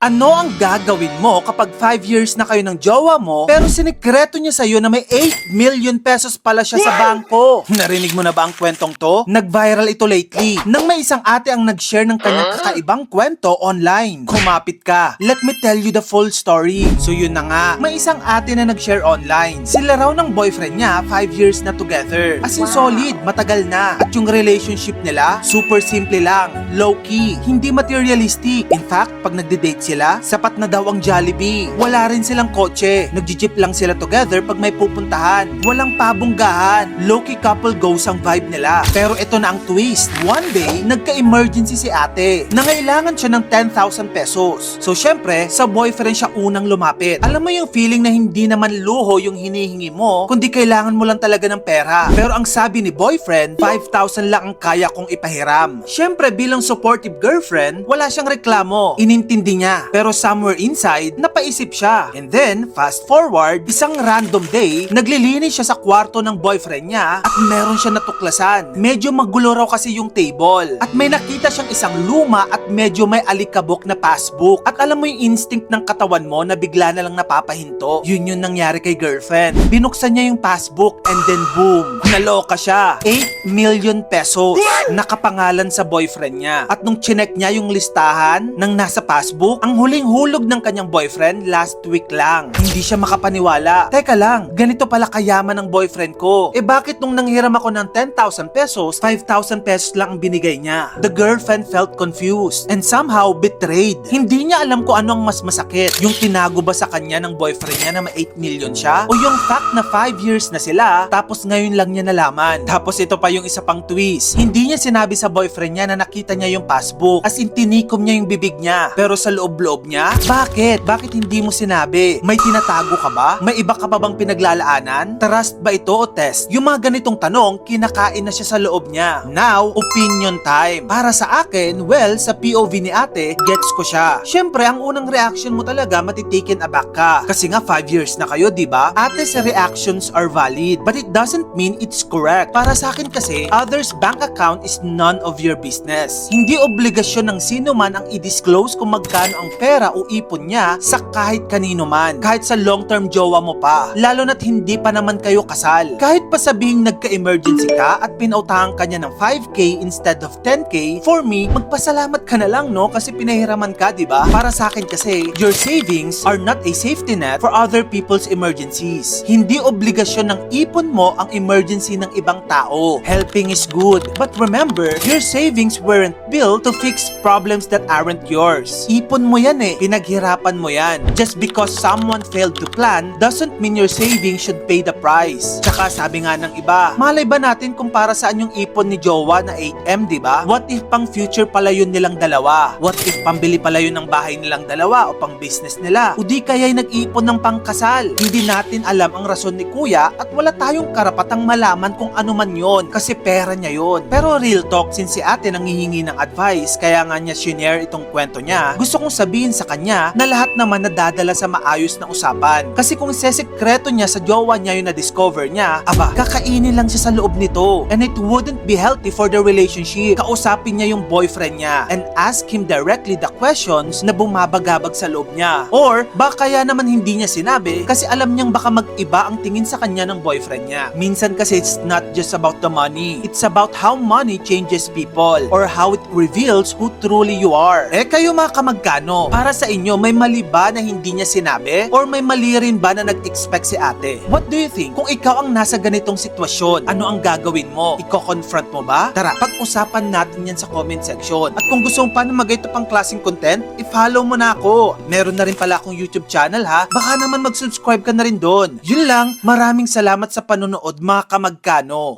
Ano ang gagawin mo kapag 5 years na kayo ng jowa mo pero sinikreto niya sa'yo na may 8 million pesos pala siya sa bangko? Narinig mo na ba ang kwentong to? Nag-viral ito lately nang may isang ate ang nag-share ng kanyang kakaibang kwento online. Kumapit ka. Let me tell you the full story. So yun na nga, may isang ate na nag-share online. Sila raw ng boyfriend niya 5 years na together. As in solid, matagal na. At yung relationship nila, super simple lang, low-key, hindi materialistic. In fact, pag nagde-date sila, sapat na daw ang Jollibee. Wala rin silang kotse. Nagji-jeep lang sila together pag may pupuntahan. Walang pabunggahan. Low-key couple goes ang vibe nila. Pero ito na ang twist. One day, nagka-emergency si ate. Nangailangan siya ng 10,000 pesos. So syempre, sa boyfriend siya unang lumapit. Alam mo yung feeling na hindi naman luho yung hinihingi mo, kundi kailangan mo lang talaga ng pera. Pero ang sabi ni boyfriend, 5,000 lang ang kaya kong ipahiram. Syempre, bilang supportive girlfriend, wala siyang reklamo. Inintindi niya. Pero somewhere inside, napaisip siya. And then, fast forward, isang random day, naglilinis siya sa kwarto ng boyfriend niya at meron siya natuklasan. Medyo magulo raw kasi yung table. At may nakita siyang isang luma at medyo may alikabok na passbook. At alam mo yung instinct ng katawan mo na bigla na lang napapahinto. Yun yung nangyari kay girlfriend. Binuksan niya yung passbook and then boom, naloka siya. 8 million pesos nakapangalan sa boyfriend niya. At nung chinek niya yung listahan ng nasa passbook, ang huling hulog ng kanyang boyfriend last week lang. Hindi siya makapaniwala. Teka lang, ganito pala kayaman ng boyfriend ko. Eh bakit nung nanghiram ako ng 10,000 pesos, 5,000 pesos lang ang binigay niya? The girlfriend felt confused and somehow betrayed. Hindi niya alam kung ano ang mas masakit. Yung tinago ba sa kanya ng boyfriend niya na may 8 million siya? O yung fact na 5 years na sila, tapos ngayon lang niya nalaman. Tapos ito pa yung isa pang twist. Hindi niya sinabi sa boyfriend niya na nakita niya yung passbook. As in, tinikom niya yung bibig niya. Pero sa loob-loob niya, bakit? Bakit hindi mo sinabi? May tinatago ka ba? May iba ka pa bang pinaglalaanan? Trust ba ito o test? Yung mga ganitong tanong, kinakain na siya sa loob niya. Now, opinion time. Para sa akin, well, sa POV ni ate, gets ko siya. Siyempre, ang unang reaction mo talaga, matitiken aback ka. Kasi nga 5 years na kayo, di ba? Ate, sa reactions are valid. But it doesn't mean it's correct. Para sa akin kasi, others' bank account is none of your business. Hindi obligasyon ng sino man ang i-disclose kung magkano ang pera o ipon niya sa kahit kanino man. Kahit sa long-term jowa mo pa. Lalo na't hindi pa naman kayo kasal. Kahit pa sabihing nagka-emergency ka at pinautahan ka niya ng 5K instead of 10K, for me, magpasalamat ka na lang no kasi pinahiraman ka, di ba? Para sa akin kasi, your savings are not a safety net for other people's emergencies. Hindi obligasyon ng ipon mo ang emergency ng ibang tao. Helping is good. But remember, your savings weren't built to fix problems that aren't yours. Ipon mo yan eh. Pinaghirapan mo yan. Just because someone failed to plan doesn't mean your savings should pay the price. Tsaka sabi nga ng iba, malay ba natin kung para saan yung ipon ni Jowa na 8M, di ba? What if pang future pala yun nilang dalawa? What if pambili pala yun ng bahay nilang dalawa o pang business nila? O di kaya'y nag-ipon ng pangkasal? Hindi natin alam ang rason ni Kuya at wala tayong karapatang malaman kung ano man yon kasi pera niya yon. Pero real talk, since si ate nangihingi ng advice, kaya nga niya shinare itong kwento niya, gusto kong sabihin sa kanya na lahat naman nadadala sa maayos na usapan. Kasi kung sesekreto niya sa jowa niya yung na-discover niya, aba, kakainin lang siya sa loob nito. And it wouldn't be healthy for the relationship. Kausapin niya yung boyfriend niya and ask him directly the questions na bumabagabag sa loob niya. Or, baka kaya naman hindi niya sinabi kasi alam niyang baka mag-iba ang tingin sa kanya ng boyfriend niya. Minsan kasi it's not just about the money. It's about how money changes people or how it reveals who truly you are. Eh kayo mga kamagkano, para sa inyo may mali ba na hindi niya sinabi? Or may mali rin ba na nag-expect si ate? What do you think? Kung ikaw ang nasa ganitong sitwasyon, ano ang gagawin mo? Iko-confront mo ba? Tara, pag-usapan natin yan sa comment section. At kung gusto mo pa na mag-ito pang klaseng content, i-follow mo na ako. Meron na rin pala akong YouTube channel ha. Baka naman mag-subscribe ka na rin doon. Yun lang, maraming salamat sa panonood mga kamagkano.